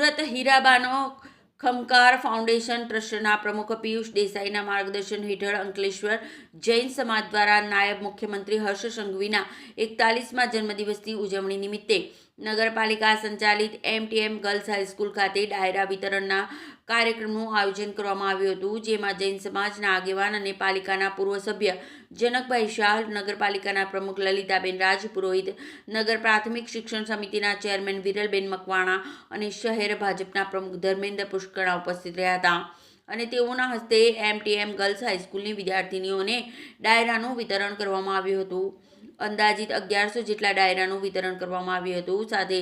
Surat હીરાબાનો ખમકાર foundation ટ્રસ્ટના પ્રમુખ પિયુષ દેસાઈના માર્ગદર્શન હેઠળ અંકલેશ્વર જૈન સમાજ દ્વારા નાયબ મુખ્યમંત્રી હર્ષ સંઘવીના એકતાલીસમાં જન્મદિવસની ઉજવણી નિમિત્તે નગરપાલિકા સંચાલિત એમટીએમ ગર્લ્સ હાઈસ્કૂલ ખાતે ડાયરા વિતરણના કાર્યક્રમનું આયોજન કરવામાં આવ્યું હતું, જેમાં જૈન સમાજના આગેવાન અને પાલિકાના પૂર્વ સભ્ય જનકભાઈ શાહ, નગરપાલિકાના પ્રમુખ લલિતાબેન રાજ પુરોહિત નગર પ્રાથમિક શિક્ષણ સમિતિના ચેરમેન વિરલબેન મકવાણા અને શહેર ભાજપના પ્રમુખ ધર્મેન્દ્ર પુષ્કળા ઉપસ્થિત રહ્યા હતા. અને તેઓના હસ્તે એમટીએમ ગર્લ્સ હાઈસ્કૂલની વિદ્યાર્થીનીઓને ડાયરાનું વિતરણ કરવામાં આવ્યું હતું. અંદાજિત અગિયારસો જેટલા ડાયરાનું વિતરણ કરવામાં આવ્યું હતું. સાથે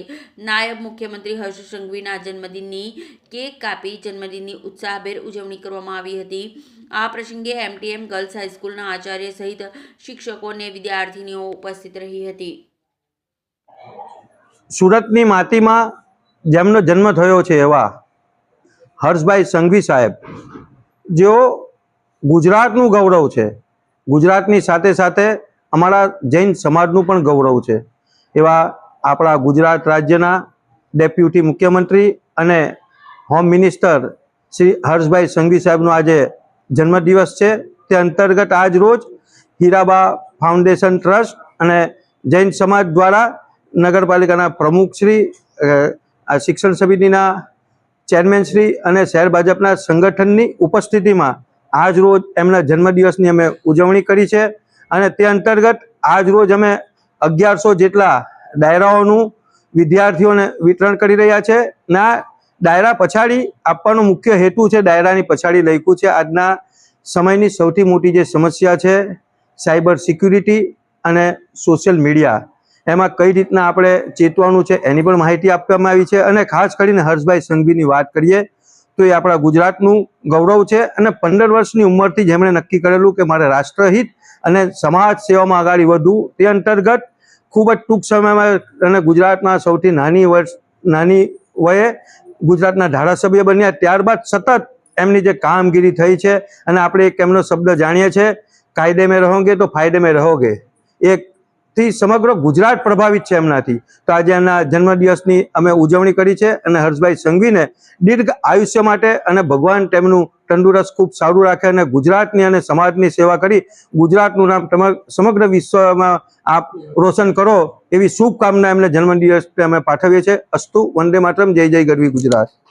નાયબ મુખ્યમંત્રી હર્ષ સંઘવીના જન્મદિનની કેક કાપી જન્મદિનની ઉત્સાહભેર ઉજવણી કરવામાં આવી હતી. આ પ્રસંગે એમટીએમ ગર્લ્સ હાઈસ્કૂલના આચાર્ય સહિત શિક્ષકો અને વિદ્યાર્થીનીઓ ઉપસ્થિત રહી હતી. સુરતની માટીમાં જેમનો જન્મ થયો છે એવા હર્ષભાઈ સંઘવી સાહેબ, જેઓ ગુજરાતનું ગૌરવ છે. ગુજરાતની સાથે સાથે અમારા જૈન સમાજનું પણ ગૌરવ છે. એવા આપણા ગુજરાત રાજ્યના ડેપ્યુટી મુખ્યમંત્રી અને હોમ મિનિસ્ટર શ્રી હર્ષભાઈ સંઘવી સાહેબનો આજે જન્મદિવસ છે. તે અંતર્ગત આજ રોજ હીરાબા ફાઉન્ડેશન ટ્રસ્ટ અને જૈન સમાજ દ્વારા નગરપાલિકાના પ્રમુખશ્રી શિક્ષણ સમિતિના ચેરમેનશ્રી અને શહેર ભાજપના સંગઠનની ઉપસ્થિતિમાં આજ રોજ એમના જન્મદિવસની અમે ઉજવણી કરી છે. અને તે અંતર્ગત આજ રોજ અમે અગિયારસો જેટલા ડાયરાઓનું વિદ્યાર્થીઓને વિતરણ કરી રહ્યા છે ના ડાયરા પછાડી આપવાનો મુખ્ય હેતુ છે ડાયરાની પછાડી લખ્યું છે. આજના સમયની સૌથી મોટી જે સમસ્યા છે સાયબર સિક્યુરિટી અને સોશિયલ મીડિયા. એમાં કઈ રીતના આપણે ચેતવાનું છે એની પણ માહિતી આપવામાં આવી છે અને ખાસ કરીને હર્ષભાઈ સંઘવીની વાત કરીએ તો એ આપણા ગુજરાતનું ગૌરવ છે અને પંદર વર્ષની ઉંમરથી જેમણે નક્કી કરેલું કે મારે રાષ્ટ્રહિત અને સમાજ સેવામાં આગળ વધવું તે અંતર્ગત ખૂબ જ ટૂંક સમયમાં અને ગુજરાતમાં સૌથી નાની વર્ષ, નાની વયે ગુજરાતના ધારાસભ્ય બન્યા. ત્યારબાદ સતત એમની જે કામગીરી થઈ છે અને આપણે એક એમનો શબ્દ જાણીએ છીએ, કાયદે મેં રહોગે તો ફાયદે મેં રહોગે. એક થી સમગ્ર ગુજરાત પ્રભાવિત છે એમનાથી. તો આજે એમના જન્મદિવસની અમે ઉજવણી કરી છે અને હર્ષભાઈ સંઘવીને દીર્ઘ આયુષ્ય માટે અને ભગવાન તેમનું તંદુરસ્ત ખૂબ સારું રાખે અને ગુજરાતની અને સમાજની સેવા કરી ગુજરાતનું નામ સમગ્ર વિશ્વમાં આપ રોશન કરો એવી શુભકામના એમને જન્મદિવસ અમે પાઠવીએ છીએ. અસ્તુ વંદે માતરમ. જય જય ગરવી ગુજરાત.